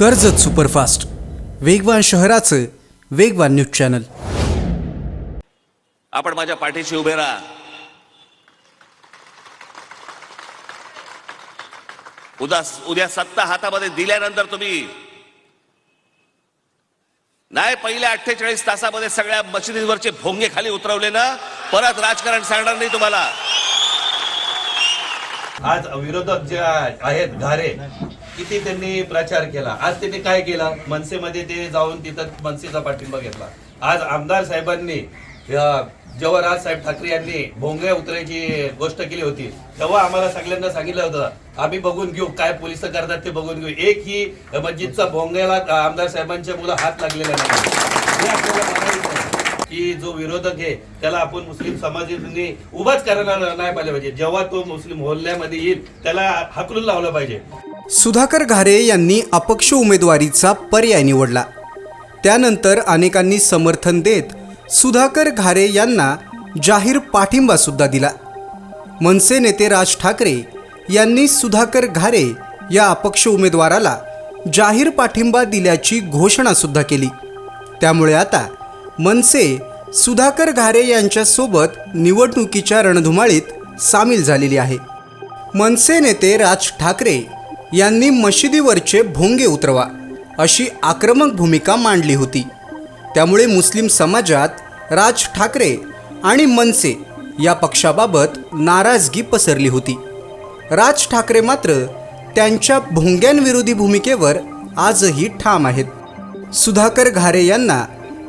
Karjat superfast. वेगवान शहराचं वेगवान न्यूज चॅनल. आपण माझ्या पाठीशी उभे राहा. उद्या उद्या सत्ता हातामध्ये दिल्यानंतर तुम्ही नाही पहिल्या अठ्ठेचाळीस तासामध्ये सगळ्या मशिदीवरचे भोंगे खाली उतरवले ना? परत राजकारण सांगणार नाही तुम्हाला. आज विरोधक जे आहेत घारे किती त्यांनी प्रचार केला? आज त्यांनी काय केला? मनसेमध्ये ते जाऊन तिथं मनसेचा पाठिंबा घेतला. आज आमदार साहेबांनी अ, जेव्हा राजसाहेब ठाकरे यांनी भोंगे उतरायची गोष्ट केली होती. तेव्हा आम्हाला सगळ्यांना सांगितलं होतं आम्ही बघून घेऊ काय पोलीस करतात ते बघून घेऊ. एक ही मस्जिदचा भोंग्याला आमदार साहेबांच्या मुलं हात लागलेला नाही की जो विरोधक आहे त्याला आपण मुस्लिम समाजाने उभाच करायला नाही पाहिजे पाहिजे. जेव्हा तो मुस्लिम मोहल्ल्यामध्ये येईल त्याला हाकलून लावलं पाहिजे. सुधाकर घारे यांनी अपक्ष उमेदवारीचा पर्याय निवडला. त्यानंतर अनेकांनी समर्थन देत सुधाकर घारे यांना जाहीर पाठिंबासुद्धा दिला. मनसे नेते राज ठाकरे यांनी सुधाकर घारे या अपक्ष उमेदवाराला जाहीर पाठिंबा दिल्याची घोषणासुद्धा केली. त्यामुळे आता मनसे सुधाकर घारे यांच्यासोबत निवडणुकीच्या रणधुमाळीत सामील झालेली आहे. मनसे नेते राज ठाकरे यांनी मशिदीवरचे भोंगे उतरवा अशी आक्रमक भूमिका मांडली होती. त्यामुळे मुस्लिम समाजात राज ठाकरे आणि मनसे या पक्षाबाबत नाराजगी पसरली होती. राज ठाकरे मात्र त्यांच्या भोंग्यांविरोधी भूमिकेवर आजही ठाम आहेत. सुधाकर घारे यांना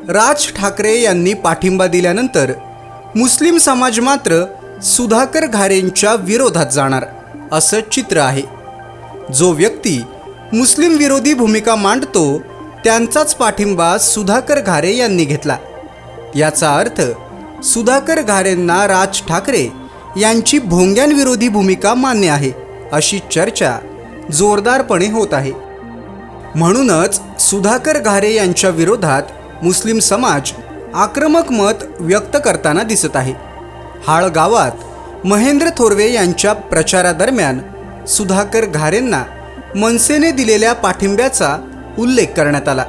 राज ठाकरे यांनी पाठिंबा दिल्यानंतर मुस्लिम समाज मात्र सुधाकर घारेंच्या विरोधात जाणार असं चित्र आहे. जो व्यक्ती मुस्लिम विरोधी भूमिका मांडतो त्यांचाच पाठिंबा सुधाकर घारे यांनी घेतला. याचा अर्थ सुधाकर घारेंना राज ठाकरे यांची भोंग्यांविरोधी भूमिका मान्य आहे अशी चर्चा जोरदारपणे होत आहे. म्हणूनच सुधाकर घारे यांच्या विरोधात मुस्लिम समाज आक्रमक मत व्यक्त करताना दिसत आहे. हाळ गावात महेंद्र थोरवे यांच्या प्रचारादरम्यान सुधाकर घारेंना मनसेने दिलेल्या पाठिंब्याचा उल्लेख करण्यात आला.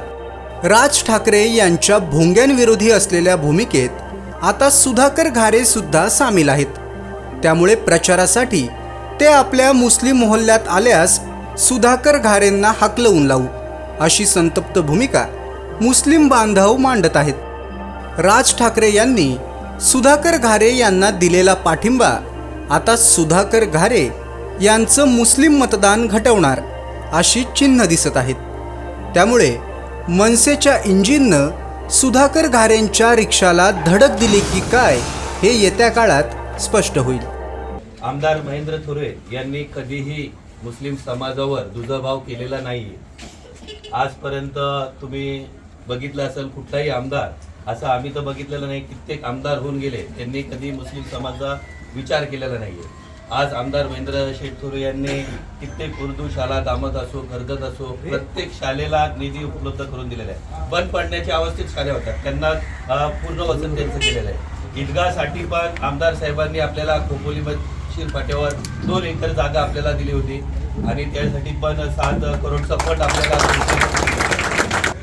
राज ठाकरे यांच्या भोंग्यांविरोधी असलेल्या भूमिकेत आता सुधाकर घारे सुद्धा सामील आहेत. त्यामुळे प्रचारासाठी ते आपल्या मुस्लिम मोहल्ल्यात आल्यास सुधाकर घारेंना हाकलवून लावू अशी संतप्त भूमिका मुस्लिम बांधव मांडत आहेत. राज ठाकरे यांनी सुधाकर घारे यांना दिलेला पाठिंबा आता सुधाकर घारे यांचं मुस्लिम मतदान घटवणार अशी चिन्ह दिसत आहेत. त्यामुळे मनसेच्या इंजिननं सुधाकर घारेंच्या रिक्षाला धडक दिली की काय हे येत्या काळात स्पष्ट होईल. आमदार महेंद्र थोरे यांनी कधीही मुस्लिम समाजावर दुजाभाव केलेला नाही आजपर्यंत तुम्ही बघितलं असेल कुठलाही आमदार असं आम्ही तर बघितलेलं नाही कित्येक आमदार होऊन गेले त्यांनी कधी मुस्लिम समाजाचा विचार केलेला नाही आहे आज आमदार महेंद्र शेटथोरे यांनी कित्येक उर्दू शाळा दामत असो घरगत असो प्रत्येक शाळेला निधी उपलब्ध करून दिलेला आहे. बंद पडण्याच्या अवस्थेत शाळा होत्या. त्यांना पूर्ण वचन त्यांचं केलेलं आहे. ईदगासाठी पण आमदार साहेबांनी आपल्याला खोपोली शिर फाट्यावर दोन एकर जागा आपल्याला दिली होती. आणि त्यासाठी पण सात करोडचा फंड आपल्याला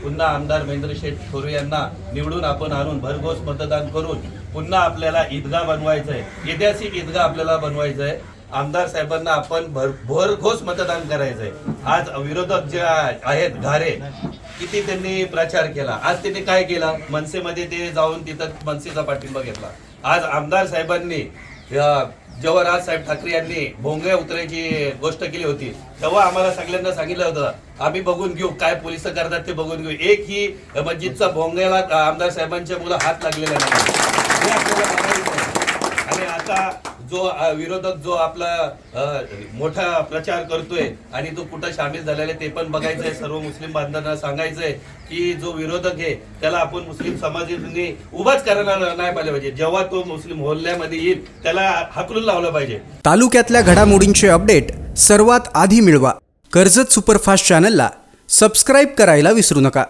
पुन्हा आमदार महेंद्र शेठ थोरे यांना निवडून आपण आणून भरघोस मतदान करून पुन्हा आपल्याला ईदगाह बनवायचं आहे ऐतिहासिक ईदगाह आपल्याला बनवायचं आहे आमदार साहेबांना आपण भर भरघोस मतदान करायचं आहे आज विरोधक जे आहेत घारे किती त्यांनी प्रचार केला. आज त्यांनी काय केला? मनसेमध्ये ते जाऊन तिथं मनसेचा पाठिंबा घेतला. आज आमदार साहेबांनी जेव्हा राजसाहेब ठाकरे यांनी भोंगे उतरायची गोष्ट केली होती तेव्हा आम्हाला सगळ्यांना सांगितलं होतं आम्ही बघून घेऊ काय पोलीस करतात ते बघून घेऊ. एक ही मस्जिदचा भोंग्याला आमदार साहेबांच्या मुलं हात लागलेला नाही. हे आपल्याला बघायचं आणि आता जो विरोधक जो आपला मोठा प्रचार करतोय आणि तो कुठं सामील झालेला आहे ते पण बघायचंय. सर्व मुस्लिम बांधवांना सांगायचंय की जो विरोधक आहे त्याला आपण मुस्लिम समाजाने उभाच करायला नाही पाहिजे पाहिजे. जेव्हा तो मुस्लिम होल्ल्यामध्ये येईल त्याला हकलून लावलं पाहिजे. तालुक्यातल्या घडामोडींचे अपडेट सर्वात आधी मिळवा. कर्जत सुपरफास्ट चॅनलला सबस्क्राईब करायला विसरू नका.